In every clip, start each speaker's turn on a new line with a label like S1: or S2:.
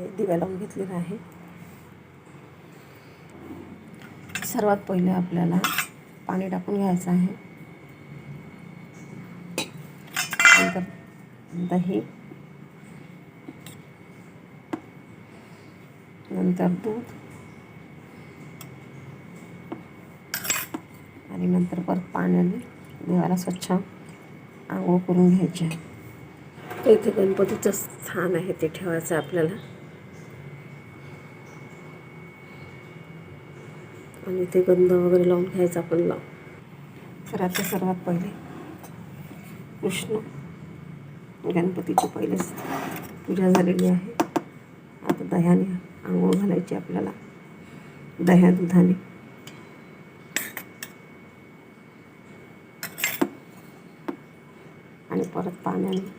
S1: दिवा दिव्या लावून घेतलेला आहे. सर्वात पहिले आपल्याला पाणी टाकून घ्यायचं आहे. नंतर दही. नंतर दूध. आणि नंतर परत पाण्याने देवाला स्वच्छ आंघोळ करून घ्यायची. आहे इथे गणपतीचं स्थान आहे ते ठेवायचं आहे आपल्याला. आणि ते गंध वगैरे लावून घ्यायचा आपण लाव तर आता सर्वात पहिले कृष्ण गणपतीची पहिलेच पूजा झालेली आहे. आता दह्याने आंघोळ घालायची आपल्याला. दह्या दुधाने. आणि परत पाण्याने.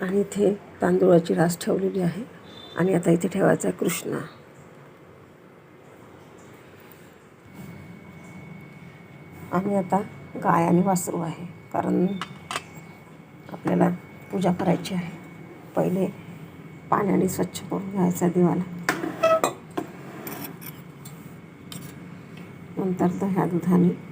S1: आणि इथे तांदूळाची रास ठेवलेली आहे. आणि आता इथे ठेवायचा आहे कृष्णा. आणि आता गाय आणि वासरू आहे कारण आपल्याला पूजा करायची आहे. पहिले पाण्याने स्वच्छ करून घ्यायचा देवाला. नंतर तर ह्या दुधाने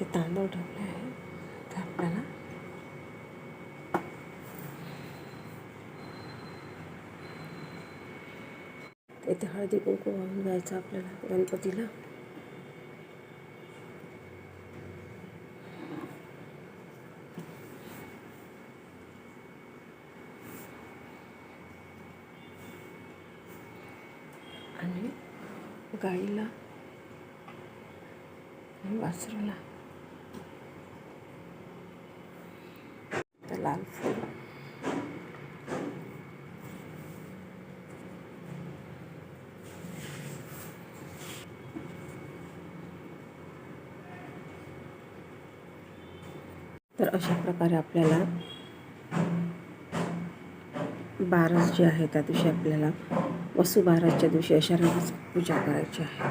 S1: ते तांदूळ ठेवले आहे. ते आपल्याला इथे हळदी कुंकू वाहून जायचं आपल्याला गणपतीला. आणि गाईला वासरूला लाल फूल. तर अशा प्रकारे आपल्याला बारस जे आहे त्या दिवशी आपल्याला वसुबारसच्या दिवशी अशा रंगाची पूजा करायची आहे.